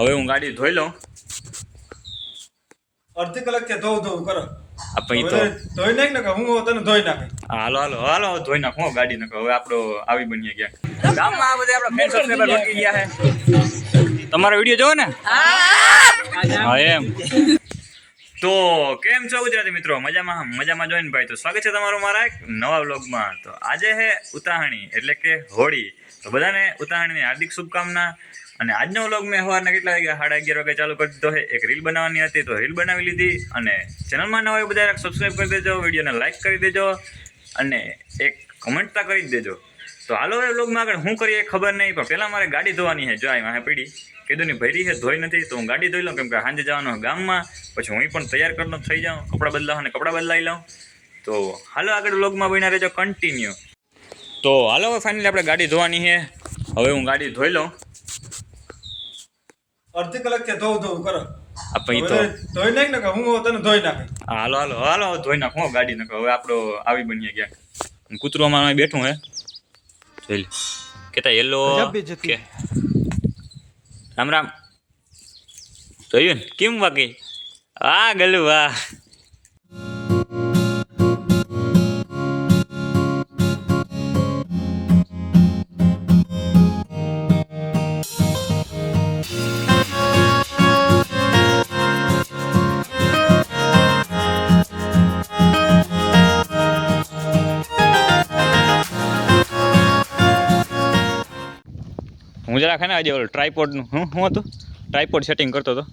હવે હું ગાડી ધોઈ લઉં. અડધી કલાક કે ધોવું ધોવું કરો. આ પછી તો. ધોઈ નાખ ને હું તને ધોઈ નાખ હાલો હાલો હાલો ધોઈ નાખો હું ગાડી નાખો હવે આપણો આવી બનીએ ક્યાંક. ગામમાં આ બધા આપણા ફ્રેન્ડ સબસ્ક્રાઈબર વધી ગયા છે. તમારો વીડિયો જોવો ને? હા. એમ. તો કેમ છો ગુજરાતી મિત્રો? મજામાં મજામાં જોઈને ભાઈ? તો સ્વાગત છે તમારું મારા એક નવા વ્લોગમાં. તો આજે હે ઉતાહણી એટલે કે હોળી. તો બધાને ઉતાહણીની હાર્દિક શુભકામના. અને આજનો વ્લોગ મેં સવારના કેટલા વાગ્યા? સાડા અગિયાર વાગે ચાલુ કરી દીધો છે. એક રીલ બનાવવાની હતી, તો રીલ બનાવી લીધી. અને ચેનલમાં નવા બધા સબસ્ક્રાઈબ કરી દેજો, વિડીયોને લાઇક કરી દેજો, અને એક કમેન્ટ તો કરી જ દેજો. તો હાલો એ વ્લોગમાં આગળ શું કરીએ ખબર નહીં, પણ પહેલાં મારે ગાડી ધોવાની છે. જો આ પીડી. કીધું ની, ભરી છે, ધોઈ નથી. તો હું ગાડી ધોઈ લઉં, કેમ કે સાંજે જવાનું ગામમાં. પછી હું પણ તૈયાર કરનો થઈ જાઉં, કપડાં બદલાવ અને કપડાં બદલાવી લઉં. તો હાલો આગળ વ્લોગમાં બન્યા રહેજો કન્ટિન્યુ તો હાલો ફાઇનલી આપણે ગાડી ધોવાની છે. હવે હું ગાડી ધોઈ લઉં. અડધી કલાક કે ધોવું ધોવું કરો. આ પછી તો ધોઈ નાખ ને કે હું તને ધોઈ નાખ હાલો હાલો હાલો ધોઈ નાખ હો ગાડી નાખો હવે આપણો આવી બનીએ ક્યાંક. કૂતરો અમારું બેઠું હે. જોઈ લે. કેતા યલો. કે રામ રામ. જોયું ને કેમ બાકી આ ગલું વાહ હું જરાક હે ને આજે ઓલું ટ્રાયપોડનું હું શું હતું? ટ્રાયપોડ સેટિંગ કરતો હતો.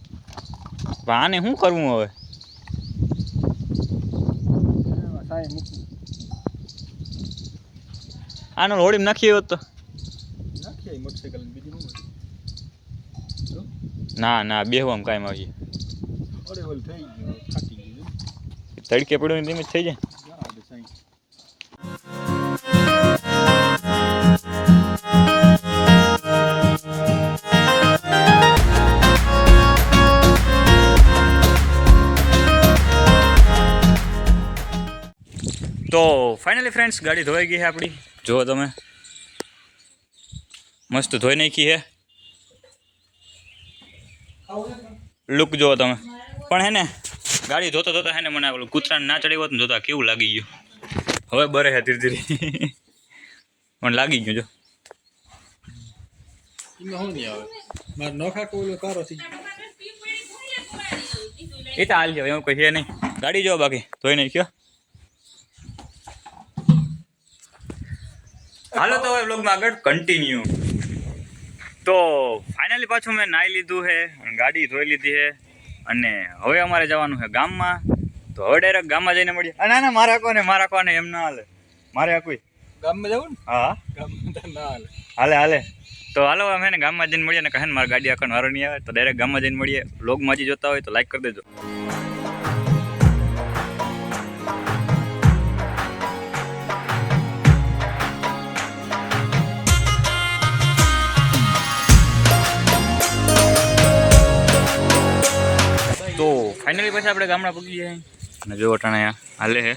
આને શું કરવું હવે? આનો હોળી નાખી હોત તો. ના ના બેહવામાં કાંઈ આવી તડકે પડ્યું ને તેમ થઈ જાય. તો ફાઇનલી ફ્રેન્ડ્સ ગાડી ધોવાઈ ગઈ છે આપણી. જુઓ તમે. મસ્ત ધોઈ નાખી છે. લુક જુઓ તમે. પણ હે ને ગાડી ધોતા ધોતા હે ને મને ઓલું કૂતરાને ના ચડી હોત ને જોતા કેવું લાગી ગયું. હવે બરે છે ધીરે ધીરે. મને લાગી ગયું જો. એમાં હું નહીં આવે? માર નોખા કોલો કારો થઈ એ તો હાલ જાવ એવું કોઈ છે નહીં. ગાડી જો બાકી ધોઈ નાખ્યો. હાલો તો હવે બ્લોગમાં આગળ કન્ટિન્યુ તો ફાઇનલી પાછું મેં નાહી લીધું છે ગાડી ધોઈ લીધી છે અને હવે અમારે જવાનું છે ગામમાં. તો હવે ડાયરેક્ટ ગામમાં જઈને મળીએ. ના ના મારા કોને મારા કોને એમ ના હાલે. મારે આ કોઈ ગામમાં જવું ને? હા. ગામમાં ના હાલે. હાલે હાલે. તો હાલો અમે ને ગામમાં જઈને મળીએ. અને કહે ને મારા ગાડી આખો વારો નહીં આવે. તો ડાયરેક્ટ ગામમાં જઈને મળીએ. બ્લોગમાં હજી જોતા હોય તો લાઈક કરી દેજો. પછી આપણે ગામડા પગી જાય. અને જો અટાણા હાલે છે.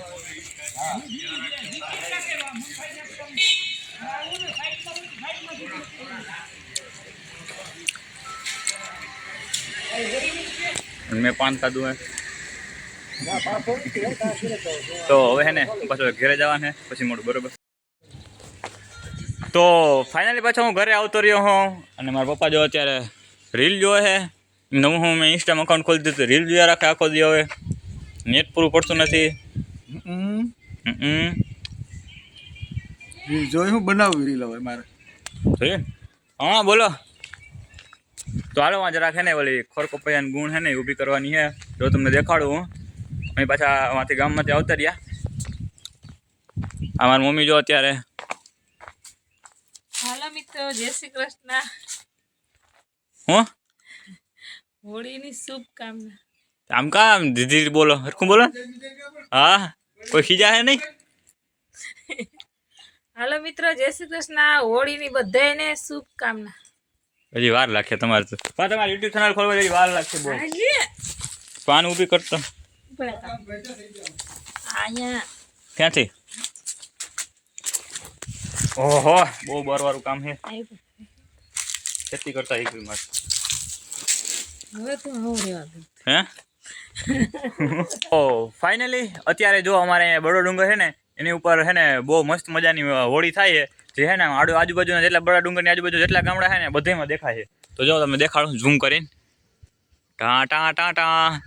મેં પાન ખાધું હે. તો હવે હે ને, પાછો ઘરે જવાનું હે, પછી મોડું બરોબર? તો ફાઇનલી પાછો હું ઘરે આવતો રહ્યો હું, અને મારા પપ્પા જો અત્યારે રીલ જોવે છે. નવું હું મેં ઇન્સ્ટામાં અકાઉન્ટ ખોલી દીધું. રીલ જોયા રાખે આખો દી હવે નેટ પૂરું પડતું નથી. હમ. હમ. જોઈ હું બનાવી રીલ હવે મારે. જોઈએ ને? હા બોલો. તો હાલો વાંચ રાખે ને ઓલી ખોર પપૈયાની ગુણ છે ને એ ઊભી કરવાની છે. જો તમને દેખાડું હું. અહીં પાછા વાંથી ગામમાંથી આવતા રહ્યા. આ મારી મમ્મી જો અત્યારે. હાલો મિત્રો જય શ્રી કૃષ્ણ. હું? હોળીની શુભકામના આમ કા આમ ધીરે ધીરે બોલો હરખું બોલો ને. હા કોઈ ખીજા હે નહીં હાલો મિત્રો જય શ્રી કૃષ્ણ હોળીની બધાને શુભકામના હજી વાર લાગશે તમારે તો. પણ તમારે યુટ્યુબ ચેનલ ખોલવા હજી વાર લાગશે બહુ આજે? પાન ઊભી કરતો ઊભા થા. અહીંયા. ક્યાંથી? ઓહો બહુ બરવાળું કામ છે. આવ્યું. ખેતી કરતા એક મારે. હવે તો હું ઓ ફાઇનલી અત્યારે જો અમારે બડો ડુંગર છે ને, એની ઉપર છે ને બહુ મસ્ત મજાની હોળી થાય છે. જે છે ને આડુ, આજુબાજુના જેટલા બડા ડુંગરની આજુબાજુ જેટલા ગામડા છે ને, બધામાં દેખાય છે. તો જો તમને દેખાડું ઝૂમ કરીને. ટા ટા ટા ટા.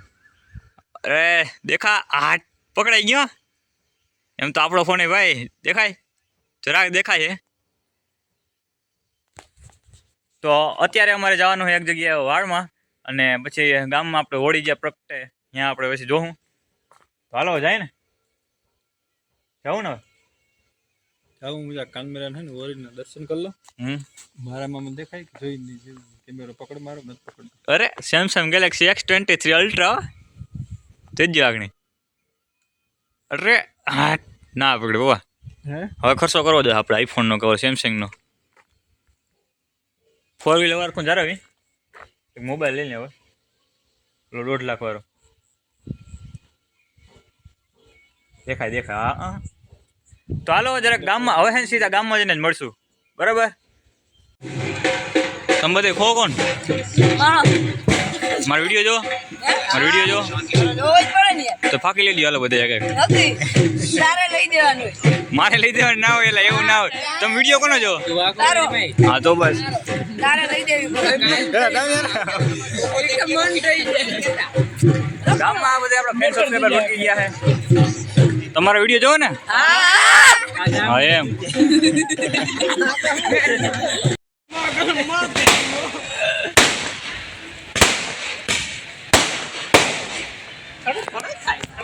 અરે, દેખા, આ પકડાઈ ગયો. એમ તો આપણો ફોન ભાઈ, દેખાય? જરાક દેખાય છે. તો અત્યારે અમારે જવાનું છે એક જગ્યાએ વાળમાં અને પછી ગામમાં આપણે હોળી જ્યાં પ્રગટે ત્યાં આપણે પછી જોઉં તો હાલો જાય ને. જવું ને જવું મજા કાનમેરા ને હોળીના દર્શન કરી લો. મારામાં મને દેખાય કે જોઈ નહીં જોયું કેમેરો પકડ મારો નથી પકડ અરે Samsung Galaxy X twenty three ultra તેજ આગણી અરે હા ના પકડે બાબા હે? હવે ખર્ચો કરવો જોઈએ આપણે આઈફોનનો કવર સેમસંગનો ફોર વ્હીલર વાર કોણ જારાવી એક મોબાઈલ લઈને હવે પેલો દોઢ લાખ વાળો. દેખાય દેખાય. હા હા. તો હાલો, જરાક ગામમાં, હવે હે સીધા ગામમાં જઈને જ મળશું. બરાબર? તમે બધે ખો કોણ? મારો વીડિયો જો. મારો વીડિયો જો. તો ફાકી લઈ લ્યો હાલો બધે જગ્યાએ એક તારે લઈ દેવાનું મારે લઈ દેવાનું ના હોય એટલે એવું ના હોય. તમે વીડિયો કોનો જો? તારો. હા તો બસ. તારે લઈ દેવી પડે મન થઈ જાય. ગામમાં બધા આપણા ફ્રેન્ડ સબસ્ક્રાઈબર વધી ગયા છે તમારો વીડિયો જોવો ને? હા એમ.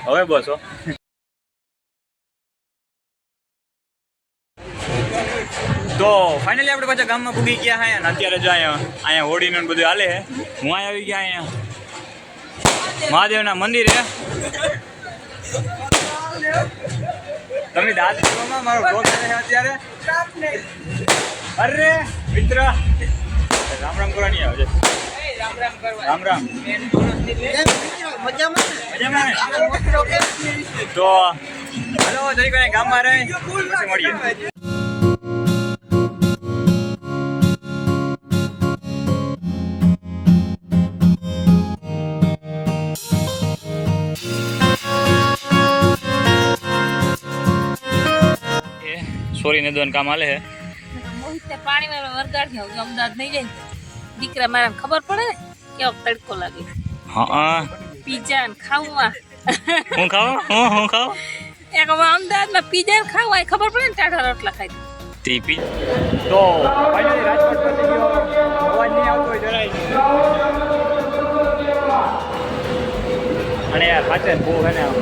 હવે બસો. તો ફાઇનલી આપણે પાછા ગામમાં પૂગી ગયા હા અત્યારે જો અહીંયા અહીંયા હોડીને બધું હાલે છે હું અહીંયા આવી ગયા અહીંયા. મહાદેવના મંદિરે તમે દાદ કરવામાં મારો બ્લોગ છે અત્યારે? અરે, મિત્ર. રામ રામ કરવાની આવે છે. રામ રામ? તો હલો જઈ કઈ ગામમાં રહે પછી મળીએ સોરી ને દોન કામ હે મોહિત પાણી વાળો વરગાડ થયો અમદાવાદ નહીં જાય. દીકરા મારા ખબર પડે ને કેવો તડકો લાગે. હા પીઝા ને ખાવા. હું ખાવ? હું હું ખાવ? એક અમદાવાદમાં પીઝા ને ખાવું ખબર પડે ને ટાઢા રોટલા ખાઈ ટીપી તો ફાઇનલી રાજકોટ પહોંચી ગયો. અવાજ નહીં આવતો જરાય અને યાર સાચે બહુ છે ને આમ.